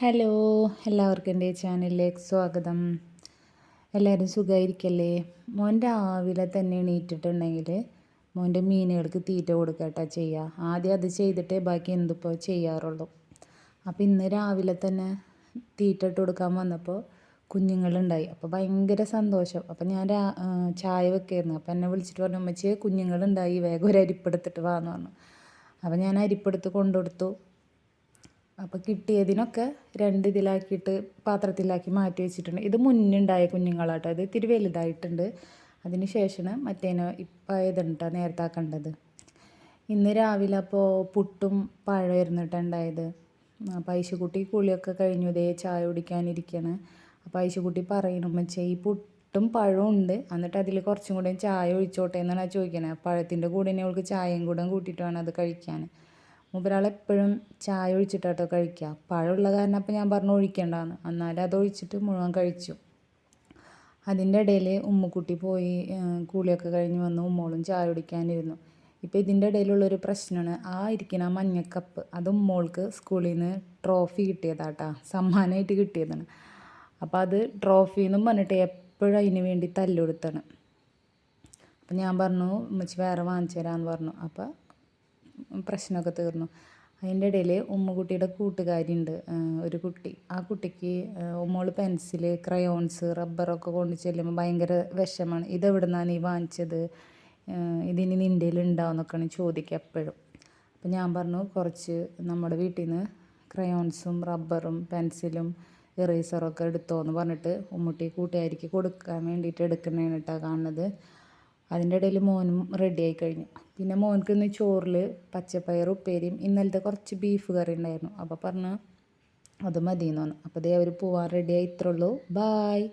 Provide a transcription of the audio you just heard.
Hello എല്ലാവർക്കും എന്റെ ചാനലിലേക്ക് സ്വാഗതം. എല്ലാവരും സുഖമായിരിക്കല്ലേ? മോൻ രാവിലെ തന്നെ എണീറ്റിട്ടുണ്ടെങ്കിൽ മോന്റെ മീനുകൾക്ക് തീറ്റ കൊടുക്കട്ടാ ചെയ്യുക. ആദ്യം അത് ചെയ്തിട്ടേ ബാക്കി എന്തിപ്പോൾ ചെയ്യാറുള്ളൂ. അപ്പോൾ ഇന്ന് രാവിലെ തന്നെ തീറ്റ ഇട്ട് കൊടുക്കാൻ വന്നപ്പോൾ കുഞ്ഞുങ്ങളുണ്ടായി. അപ്പോൾ ഭയങ്കര സന്തോഷം. അപ്പോൾ ഞാൻ ചായ വെക്കായിരുന്നു. അപ്പോൾ എന്നെ വിളിച്ചിട്ട് പറഞ്ഞു അമ്മച്ചി കുഞ്ഞുങ്ങളുണ്ടായി. വേഗം ഒരു അരിപ്പെടുത്തിട്ട് വാന്ന് പറഞ്ഞു. അപ്പോൾ ഞാൻ അരിപ്പെടുത്ത് കൊണ്ടുകൊടുത്തു. അപ്പോൾ കിട്ടിയതിനൊക്കെ രണ്ട് ഇതിലാക്കിയിട്ട് പാത്രത്തിലാക്കി മാറ്റി വെച്ചിട്ടുണ്ട്. ഇത് മുന്നുണ്ടായ കുഞ്ഞുങ്ങളാട്ടോ. ഇത് ഇത്തിരി വലുതായിട്ടുണ്ട്. അതിന് ശേഷമാണ് മറ്റേനോ ഇപ്പം ഇതുണ്ടോ നേരത്തെ ആക്കേണ്ടത് ഇന്ന് രാവിലെ അപ്പോൾ പുട്ടും പഴമായിരുന്നു ഉണ്ടായത്. അപ്പോൾ ഐശുക്കുട്ടി കുളിയൊക്കെ കഴിഞ്ഞു. ഇതേ ചായ കുടിക്കാനിരിക്കുകയാണ് അപ്പോൾ ഐശുക്കുട്ടി പറയണം മച്ചേ ഈ പുട്ടും പഴവും ഉണ്ട്. എന്നിട്ട് അതിൽ കുറച്ചും കൂടെ ചായ ഒഴിച്ചോട്ടെ എന്നാണ് ചോദിക്കുന്നത് പഴത്തിന്റെ കൂടെ തന്നെ അവൾക്ക് ചായയും കൂടെ കൂട്ടിയിട്ട് വേണം അത് കഴിക്കാൻ. മൂപ്പരാളെപ്പോഴും ചായ ഒഴിച്ചിട്ടാട്ടോ കഴിക്കുക പഴമുള്ള കാരണം അപ്പോൾ ഞാൻ പറഞ്ഞു ഒഴിക്കേണ്ടതെന്ന് എന്നാലും അത് ഒഴിച്ചിട്ട് മുഴുവൻ കഴിച്ചു. അതിന്റെ ഇടയിൽ ഉമ്മക്കുട്ടി പോയി കൂളിയൊക്കെ കഴിഞ്ഞ് വന്ന് ഉമ്മോളും ചായ കുടിക്കാനിരുന്നു. ഇപ്പോൾ ഇതിന്റെ ഇടയിലുള്ളൊരു പ്രശ്നമാണ് ആ ഇരിക്കുന്ന മഞ്ഞക്കപ്പ് അത് ഉമ്മോൾക്ക് സ്കൂളിൽ നിന്ന് ട്രോഫി കിട്ടിയതാട്ടാ. സമ്മാനമായിട്ട് കിട്ടിയതാണ്. അപ്പോൾ അത് ട്രോഫി എന്നും പറഞ്ഞിട്ട് എപ്പോഴും അതിന് വേണ്ടി തല്ലുകൊടുത്താണ് അപ്പം ഞാൻ പറഞ്ഞു ഉമ്മച്ചി വേറെ വാങ്ങിച്ചു തരാമെന്ന് പറഞ്ഞു. അപ്പോൾ പ്രശ്നമൊക്കെ തീർന്നു. അതിന്റെ ഇടയിൽ ഉമ്മുകുട്ടിയുടെ കൂട്ടുകാരിയുണ്ട് ഒരു കുട്ടി. ആ കുട്ടിക്ക് ഉമ്മോൾ പെൻസിൽ ക്രയോൺസ് റബ്ബറൊക്കെ കൊണ്ട് ചെല്ലുമ്പോൾ ഭയങ്കര വിഷമാണ് ഇതെവിടെ നിന്നാണ് നീ വാങ്ങിച്ചത്? ഇതിന് നിന്റെ ഉണ്ടാവുമെന്നൊക്കെയാണ് ചോദിക്കുക എപ്പോഴും. അപ്പം ഞാൻ പറഞ്ഞു കുറച്ച് നമ്മുടെ വീട്ടിൽ നിന്ന് ക്രയോൺസും റബ്ബറും പെൻസിലും ഇറേസറൊക്കെ എടുത്തോ എന്ന് പറഞ്ഞിട്ട് ഉമ്മുട്ടി കൂട്ടുകാരിക്ക് കൊടുക്കാൻ വേണ്ടിയിട്ട് എടുക്കുന്നതാണ് കേട്ടോ കാണുന്നത്. അതിന്റെ ഇടയിൽ മോനും റെഡിയായി കഴിഞ്ഞു. പിന്നെ മോനക്ക് ഇന്ന് ചോറിൽ പച്ചപ്പയർ ഉപ്പേരിയും ഇന്നലത്തെ കുറച്ച് ബീഫ് കറി ഉണ്ടായിരുന്നു. അപ്പോൾ പറഞ്ഞു അത് മതി എന്ന് പറഞ്ഞു. അപ്പോൾ ദേ അവർ പോവാൻ റെഡിയായി ഇത്രയുള്ളൂ ബായ്